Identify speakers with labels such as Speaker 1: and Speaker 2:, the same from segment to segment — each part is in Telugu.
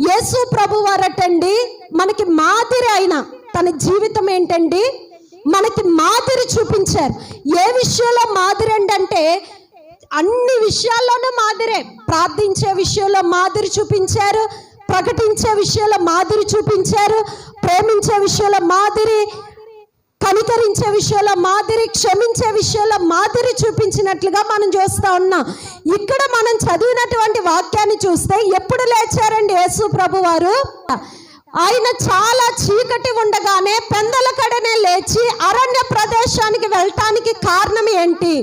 Speaker 1: యేసు ప్రభు వారటండి. మనకి మాదిరి అయిన తన జీవితం ఏంటండి? మనకి మాదిరి చూపించారు. ఏ విషయంలో మాదిరి అంటే అన్ని విషయాల్లోనూ మాదిరే. ప్రార్థించే విషయంలో మాదిరి చూపించారు. ప్రకటించే విషయంలో మాదిరి చూపించారు. ప్రేమించే విషయంలో మాదిరి. ఆదరించే విషయంలో మాదిరి క్షమించే విషయంలో మాదిరి చూపించినట్లుగా మనం చూస్తా ఉన్నాం. ఇక్కడ మనం చదివినటువంటి వాక్యాన్ని చూస్తే ఎప్పుడు లేచారండి యేసు ప్రభు వారు ఆయన చాలా చీకటి ఉండగానే పెందల కడనే లేచి అరణ్య ప్రదేశానికి వెళ్ళటానికి కారణం ఏంటి?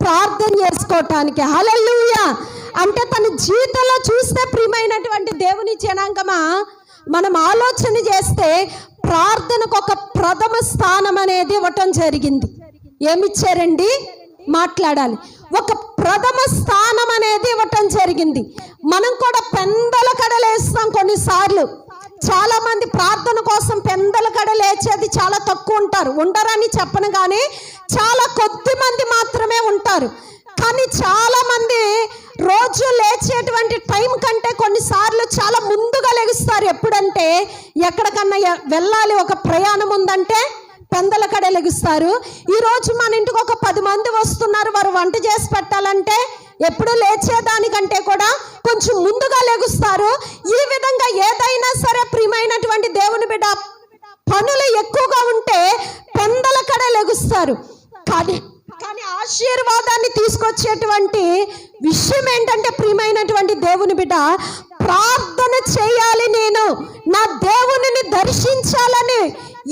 Speaker 1: ప్రార్థన చేసుకోవటానికి హల్లెలూయా! అంటే తన జీవితంలో చూస్తే ప్రియమైనటువంటి దేవుని జనాంగమా? మనం ఆలోచన చేస్తే ప్రార్థనకు ఒక ప్రథమ స్థానం అనేది ఇవ్వటం జరిగింది. ఏమిచ్చారండి? మాట్లాడాలి. ఒక ప్రథమ స్థానం అనేది ఇవ్వటం జరిగింది. మనం కూడా పెందల కడలేస్తాం కొన్నిసార్లు. చాలా మంది ప్రార్థన కోసం పెందల కడ లేచేది చాలా తక్కువ ఉంటారు. ఉండరని చెప్పను కానీ చాలా కొద్ది మంది మాత్రమే ఉంటారు. కానీ చాలా మంది రోజు లేచేటువంటి టైం కంటే కొన్నిసార్లు చాలా ముందుగా లెగుస్తారు. ఎప్పుడంటే ఎక్కడికన్నా వెళ్ళాలి ఒక ప్రయాణం ఉందంటే పెందల కడ లెగుస్తారు. ఈరోజు మన ఇంటికి ఒక పది మంది వస్తున్నారు. వారు వంట చేసి పెట్టాలంటే ఎప్పుడు లేచేదానికంటే కూడా కొంచెం ముందుగా లెగుస్తారు. ఈ విధంగా ఏదైనా సరే ప్రియమైనటువంటి దేవుని బిడ్డ పనులు ఎక్కువగా ఉంటే పెందల కడ లెగుస్తారు. కానీ కానీ ఆశీర్వాదాన్ని తీసుకొచ్చేటువంటి విషయం ఏంటంటే ప్రియమైనటువంటి దేవుని బిడ్డ ప్రార్థన చేయాలి నేను. నా దేవునిని దర్శించాలని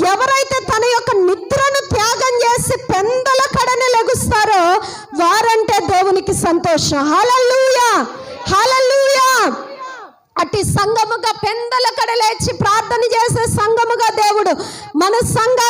Speaker 1: ఎవరైతే తన యొక్క నిద్రను త్యాగం చేసి పెందల కడని లెగుస్తారో వారంటే దేవునికి సంతోషం. హల్లెలూయా! హల్లెలూయా! అట్టి సంగముగా పెందల కడ లేచి ప్రార్థన చేసే సంగముగా దేవుడు మన సంఘ